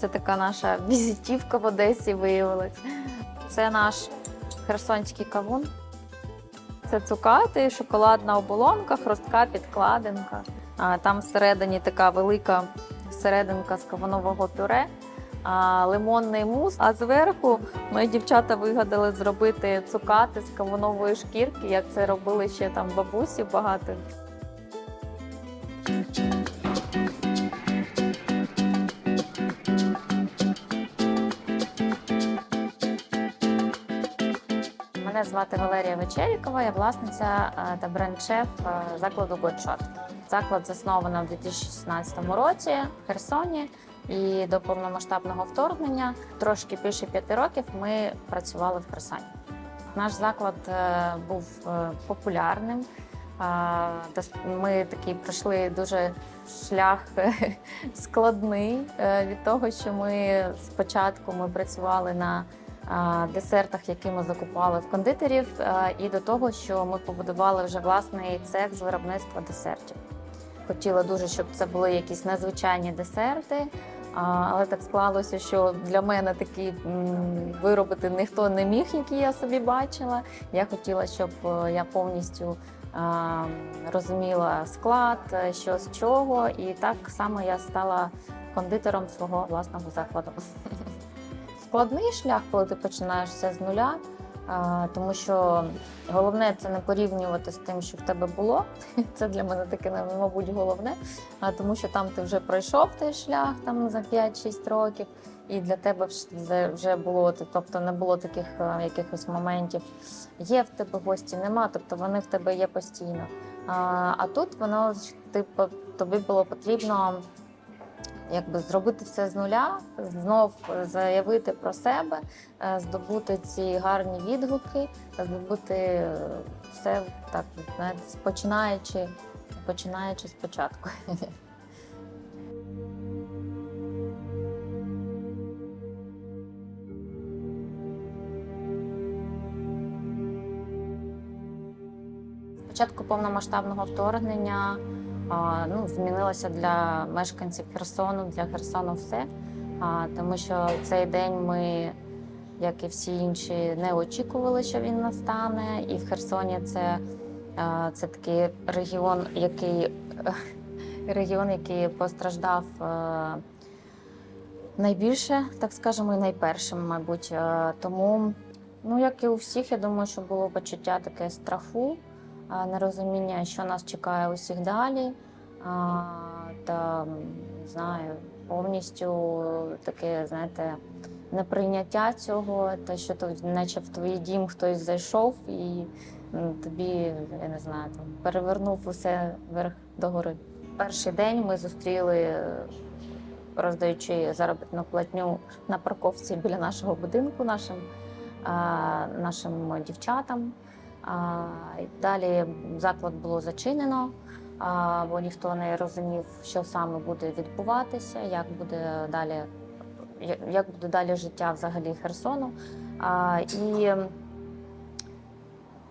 Це така наша візитівка в Одесі виявилась. Це наш херсонський кавун. Це цукати, шоколадна оболонка, хрустка підкладинка. Там всередині така велика серединка з кавунового пюре, лимонний мус. А зверху мої дівчата вигадали зробити цукати з кавунової шкірки, як це робили ще там бабусі багато. Мене звати Валерія Вечерікова, я власниця е, та бренд-шеф закладу Godshot. Заклад засновано в 2016 році в Херсоні. І до повномасштабного вторгнення трошки більше п'яти років ми працювали в Херсоні. Наш заклад е, був е, популярним. Ми такий пройшли дуже шлях складний від того, що ми спочатку ми працювали на десертах, які ми закупали в кондитерів, і до того, що ми побудували вже власний цех з виробництва десертів. Хотіла дуже, щоб це були якісь незвичайні десерти, але так склалося, що для мене такі виробити ніхто не міг, які я собі бачила. Я хотіла, щоб е, я повністю розуміла склад, е, що з чого, і так само я стала кондитером свого власного закладу. Складний шлях, коли ти починаєш все з нуля, тому що головне це не порівнювати з тим, що в тебе було. Це для мене таке, мабуть, головне, а, тому що там ти вже пройшов той шлях там за 5-6 років, і для тебе вже, було, тобто не було таких якихось моментів. Є в тебе гості, нема, тобто вони в тебе є постійно. А, тут воно типу, тобі було потрібно якби зробити все з нуля, знов заявити про себе, е, здобути ці гарні відгуки, здобути е, все так, знаєте, починаючи, починаючи спочатку. Спочатку повномасштабного вторгнення ну, змінилося для мешканців Херсону, для Херсону все. Тому що цей день ми, як і всі інші, не очікували, що він настане. І в Херсоні це, це такий регіон, який, регіон, який постраждав. Найбільше, так скажемо, і найпершим, мабуть. Тому, ну як і у всіх, я думаю, що було почуття таке страху, нерозуміння, що нас чекає усіх далі. Та не знаю, повністю таке, знаєте, неприйняття цього, те, що то, наче в твій дім хтось зайшов і тобі, я не знаю, там, перевернув усе вверх догори. Перший день ми зустріли, е, роздаючи заробітну платню на парковці біля нашого будинку, нашим, а, нашим дівчатам. Далі заклад було зачинено, бо ніхто не розумів, що саме буде відбуватися, як буде далі, як буде далі життя взагалі Херсону. І,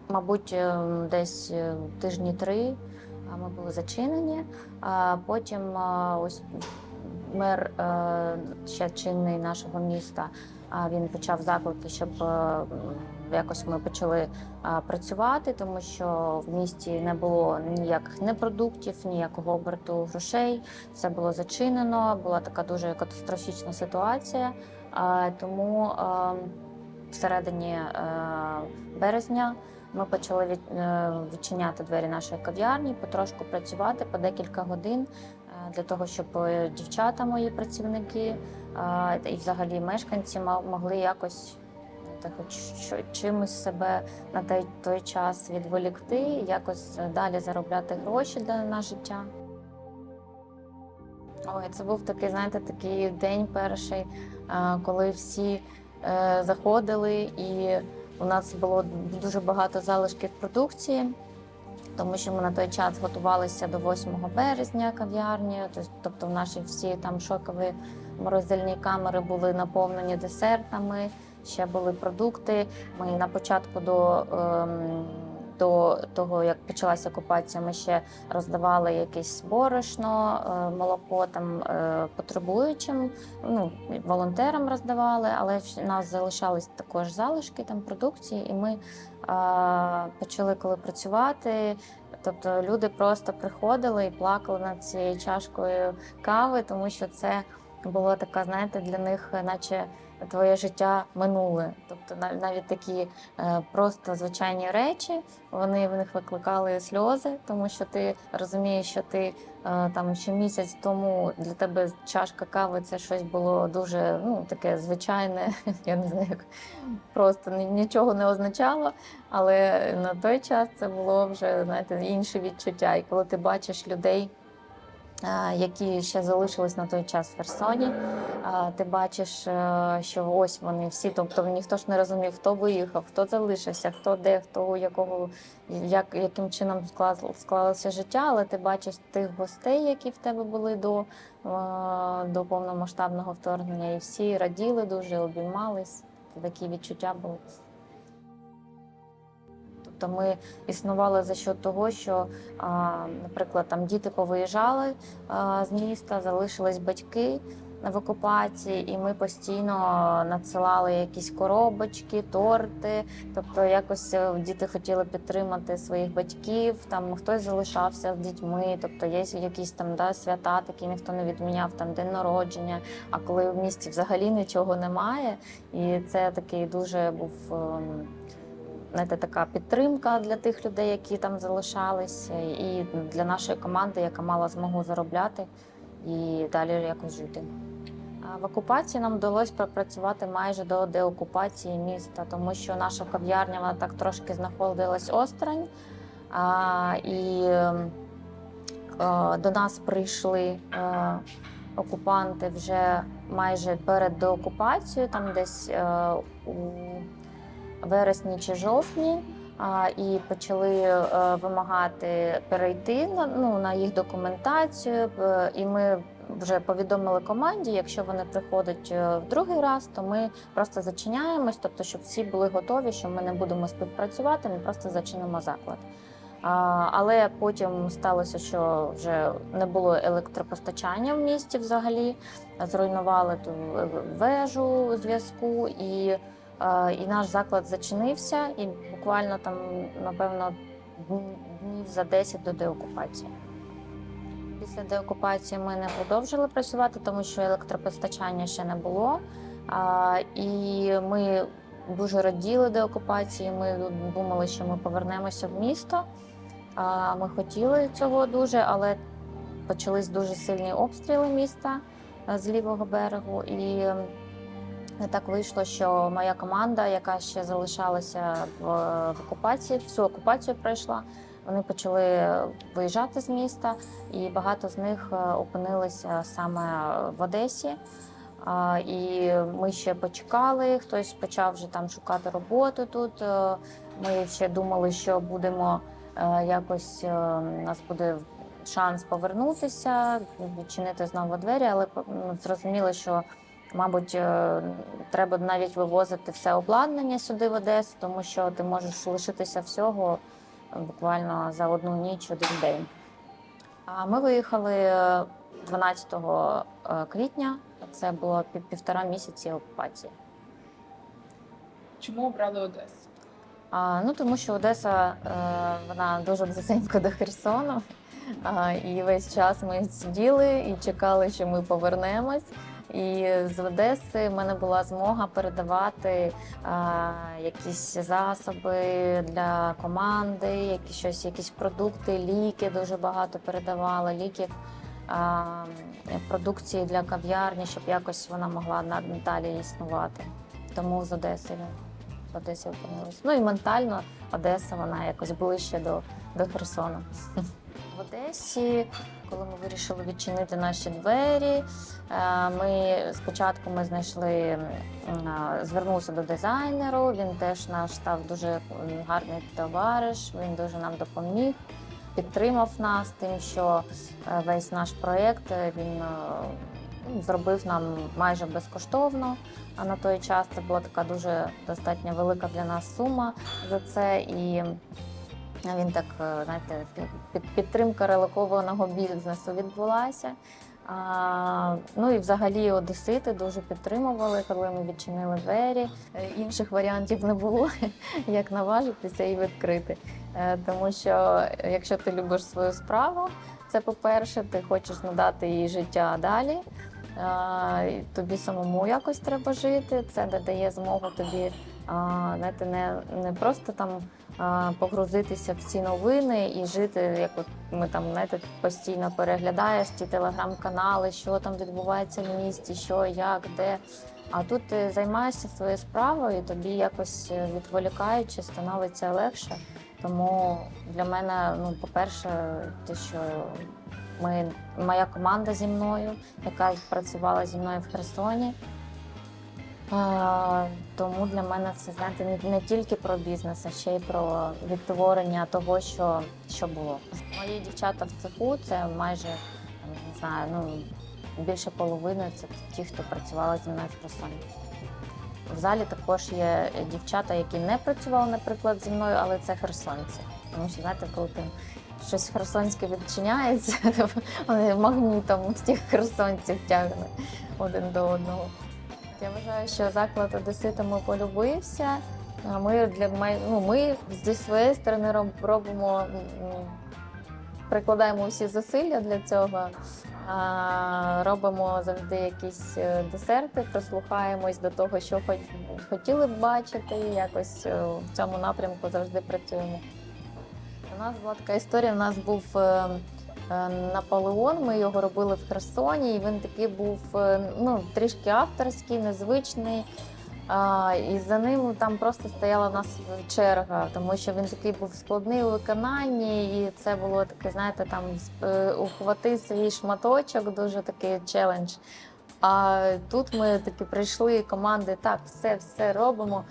мабуть, е, десь е, тижні три ми були зачинені. Потім ось мер е, ще чинний нашого міста. Він почав заклики, щоб якось ми почали працювати, тому що в місті не було ніяких не продуктів, ніякого оберту грошей. Все було зачинено. Була така дуже катастрофічна ситуація. Тому всередині е, березня ми почали е, відчиняти двері нашої кав'ярні, потрошку працювати по декілька годин е, для того, щоб дівчата, мої працівники і взагалі мешканці могли якось та хоч чимось себе на той, той час відволікти, якось е, далі заробляти гроші для на життя. Ой, це був такий, знаєте, такий день перший, е, коли всі е, заходили, і у нас було дуже багато залишків продукції, тому що ми на той час готувалися до 8 березня кав'ярні, тобто в наші всі там шокові морозильні камери були наповнені десертами, ще були продукти. Ми на початку до ем, до того, як почалася окупація, ми ще роздавали якесь борошно, е, молоко там е, потребуючим, ну, волонтерам роздавали, але в нас залишались також залишки там продукції, і ми почали коли працювати. Тобто люди просто приходили і плакали над цією чашкою кави, тому що це було така, знаєте, для них, наче твоє життя минуле. Тобто нав- навіть такі е, просто звичайні речі, вони в них викликали сльози, тому що ти розумієш, що ти е, там ще місяць тому для тебе чашка кави це щось було дуже ну, таке звичайне, я не знаю, як просто нічого не означало. Але на той час це було вже знаєте, інше відчуття. І коли ти бачиш людей, які ще залишились на той час в Херсоні, а, ти бачиш, е, що ось вони всі, тобто ніхто ж не розумів, хто виїхав, хто залишився, хто де, хто у якого як, яким чином склалося життя, але ти бачиш тих гостей, які в тебе були до, е, до повномасштабного вторгнення, і всі раділи дуже, обіймались. Такі відчуття були. Тобто ми існували за счет того, що, наприклад, там діти повиїжджали з міста, залишились батьки в окупації, і ми постійно надсилали якісь коробочки, торти. Тобто, якось е, діти хотіли підтримати своїх батьків. Там хтось залишався з дітьми, тобто є якісь там да, свята, такі ніхто не відміняв, там день народження. А коли в місті взагалі нічого немає, і це такий дуже був. Знаєте, така підтримка для тих людей, які там залишались, і для нашої команди, яка мала змогу заробляти і далі якось жити. В окупації нам вдалося пропрацювати майже до деокупації міста, тому що наша кав'ярня вона так трошки знаходилась осторонь. А, і е, до нас прийшли е, окупанти вже майже перед деокупацією, там десь е, у вересні чи жовтні. І почали е, вимагати перейти на, ну, на їх документацію. Е, І ми вже повідомили команді, якщо вони приходять е, в другий раз, то ми просто зачиняємось, тобто, щоб всі були готові, що ми не будемо співпрацювати, ми просто зачинимо заклад. Але потім сталося, що вже не було електропостачання в місті взагалі. Зруйнували ту вежу зв'язку і. І наш заклад зачинився, і буквально там, напевно, днів за 10 до деокупації. Після деокупації ми не продовжили працювати, тому що електропостачання ще не було. І ми дуже раділи деокупації. Ми думали, що ми повернемося в місто. Ми хотіли цього дуже, але почались дуже сильні обстріли міста з лівого берегу. І не так вийшло, що моя команда, яка ще залишалася в, в окупації, всю окупацію пройшла. Вони почали виїжджати з міста, і багато з них е, опинилися саме в Одесі. І ми ще почекали. Хтось почав вже там шукати роботу тут. Е, Ми ще думали, що будемо е, якось у нас буде шанс повернутися, відчинити знову двері, але зрозуміли, що Мабуть, е, треба навіть вивозити все обладнання сюди в Одесу, тому що ти можеш лишитися всього е, буквально за одну ніч, один день. А ми виїхали е, 12 е, квітня. Це було пів- півтора місяці окупації. Чому обрали Одесу? А, ну тому що Одеса е, вона дуже близенько до Херсону. А, і весь час ми сиділи і чекали, що ми повернемось. І з Одеси в мене була змога передавати а, якісь засоби для команди, якісь щось, якісь продукти, ліки дуже багато передавала, ліків, продукції для кав'ярні, щоб якось вона могла надалі існувати. Тому з Одеси в Одесі опинилась. Ну і ментально Одеса вона якось ближче до, до Херсону. Одесі, коли ми вирішили відчинити наші двері, е, ми спочатку ми знайшли, звернувся до дизайнеру. Він теж наш став дуже гарний товариш. Він дуже нам допоміг, підтримав нас тим, що е, весь наш проєкт е, він ну, зробив нам майже безкоштовно. А на той час це була така дуже достатньо велика для нас сума за це. І Він так, е, знаєте, підтримка релокованого бізнесу відбулася. А, ну і взагалі одесити дуже підтримували, коли ми відчинили двері. Е, Інших варіантів не було, як наважитися і відкрити. Е, Тому що якщо ти любиш свою справу, це по-перше, ти хочеш надати їй життя далі. Тобі самому якось треба жити. Це додає змогу тобі знаєте, не, не просто там погрузитися в ці новини і жити, як от ми там знаєте, постійно переглядаєш ті телеграм-канали, що там відбувається в місті, що, як, де. А тут ти займаєшся своєю справою, і тобі якось е, відволікаючи становиться легше. Тому для мене, ну, по-перше, те, що ми, моя команда зі мною, яка працювала зі мною в Херсоні. Тому для мене це знаєте не, не тільки про бізнес, а ще й про відтворення того, що, що було. Мої дівчата в цеху це майже не знаю, ну більше половини це ті, хто працювали зі мною в Херсоні. В залі також є дівчата, які не працювали, наприклад, зі мною, але це херсонці. Тому що знаєте, коли ти щось херсонське відчиняється, то вони магнітом всіх херсонців тягне один до одного. Я вважаю, що заклад одеситами полюбився. Ми для ну, ми зі своєї сторони робимо, прикладаємо всі зусилля для цього. Робимо завжди якісь е, десерти, прислухаємось до того, що хо- хотіли б бачити. Якось е, в цьому напрямку завжди працюємо. У нас була така історія. У нас був е, Наполеон. Ми його робили в Херсоні, і він такий був е, ну, трішки авторський, незвичний. А, і за ним там просто стояла в нас черга, тому що він такий був складний у виконанні, і це було таке, знаєте, там е, ухвати свій шматочок, дуже такий челендж. А тут ми таки прийшли команди, так, все, все робимо.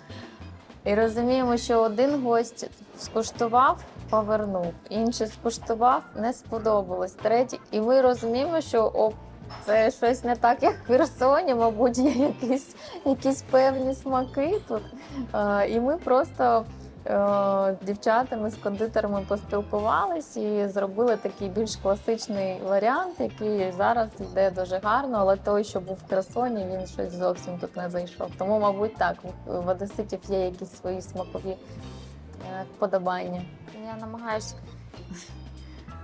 І розуміємо, що один гость скуштував, повернув, інший скуштував, не сподобалось. Третій, і ми розуміємо, що оп, це щось не так, як в Херсоні, мабуть, є якісь, якісь певні смаки тут. Е, і ми просто е, з дівчатами, з кондитерами поспілкувались і зробили такий більш класичний варіант, який зараз йде дуже гарно, але той, що був в Херсоні, він щось зовсім тут не зайшов. Тому, мабуть, так, в- одеситів є якісь свої смакові вподобання. Я намагаюся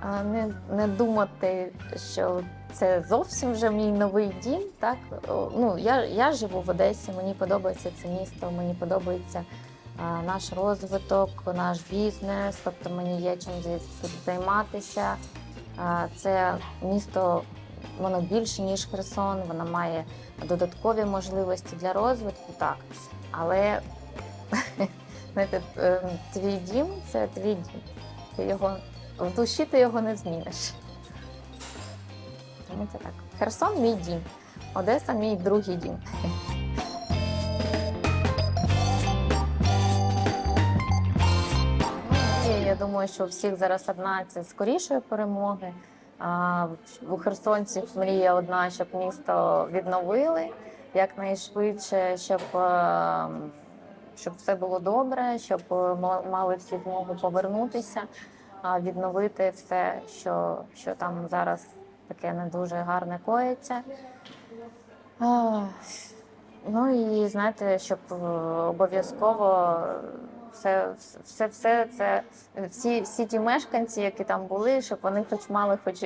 не, не думати, що це зовсім вже мій новий дім. Так? Ну, я, я живу в Одесі, мені подобається це місто, мені подобається наш розвиток, наш бізнес, тобто мені є чим тут займатися. Це місто воно більше, ніж Херсон, воно має додаткові можливості для розвитку, так. Але знаєте, е, твій дім це твій дім. Ти його в душі ти його не зміниш. Тому це так. Херсон мій дім, Одеса мій другий дім. Я думаю, що у всіх зараз одна це скорішої перемоги. А у херсонців мрія одна, щоб місто відновили якнайшвидше, щоб, е, щоб все було добре, щоб е, ма- мали всі змогу повернутися, відновити все, що, що там зараз таке не дуже гарне коїться. Ну і знаєте, щоб е, обов'язково все, все, все це всі, всі ті мешканці, які там були, щоб вони хоч мали хоч,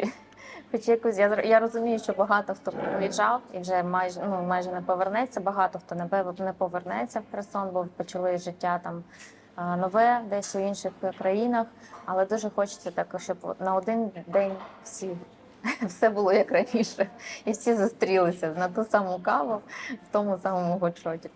хоч якусь. Я, я розумію, що багато хто приїжджав і вже майже ну майже не повернеться. Багато хто напевно не повернеться в Херсон, бо почали життя там нове, десь у інших країнах. Але дуже хочеться так, щоб на один день всі. Все було як раніше, і всі зустрілися на ту саму каву в тому самому гочоті.